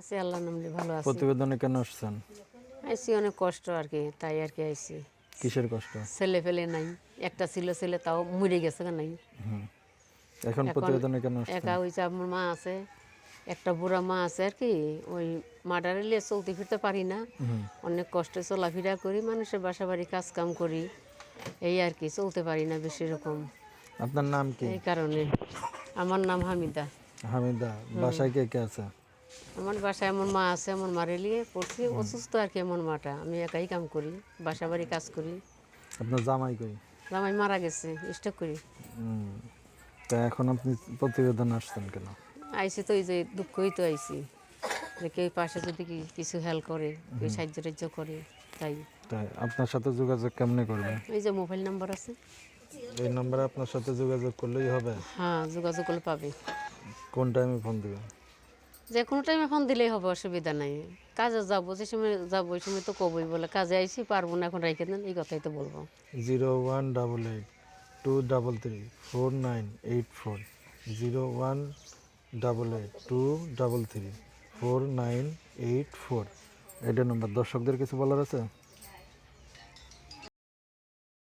আছি আল্লাহ নামলে ভালো আছি। প্রতিবেদনে কেন আসছেন? আইসি অনেক কষ্ট আর কি তাই আর কি আইসি। কিসের কষ্ট? ছেলে ফেলে নাই একটা ছিল ছেলে তাও মরে গেছে নাই। এখন প্রতিবেদনে কেন আসছেন? একা ওই যে আমার মা আছে একটা বুড়া মা আছে আর কি ওই লিয়ে চলতে ফিরতে পারি না। অনেক কষ্টে চলাফেরা করি মানুষের বাসা বাড়ি কাজ কাম করি এই আর কি চলতে পারি না বেশি রকম আপনার নাম কি? এই কারণে। আমার নাম হামিদা। হামিদা বাসায় কে কে আছে? আমার বাসায় আমার মা আছে আমার মারে লিয়ে পড়ছি অসুস্থ আর কি আমার মাটা। আমি একাই কাম করি বাসা বাড়ি কাজ করি। আপনার জামাই কই? জামাই মারা গেছে স্টক করি। তা এখন আপনি প্রতিবেদন আসছেন কেন? আইসি তো এই যে দুঃখই তো আইসি যে কেউ পাশে যদি কিছু হেল্প করে কেউ সাহায্য টাহ্য করে তাই। তাই আপনার সাথে যোগাযোগ কেমনে করবে এই যে মোবাইল নাম্বার আছে। এই নম্বরে আপনার সাথে যোগাযোগ করলেই হবে? হ্যাঁ যোগাযোগ করলে পাবে। কোন টাইমে ফোন দিবেন? যে কোনো টাইমে ফোন দিলেই হবে, অসুবিধা নাই। কাজে যাব, যে সময় যাব, ওই সময় তো কবই বলে। কাজে আইসি পারব না এখন রেখে দেন, এই কথাই তো বলব। Zero one double eight two double three, four nine eight four zero one double eight two double three, four nine eight four. এটা নম্বর দর্শকদের কিছু বলার আছে?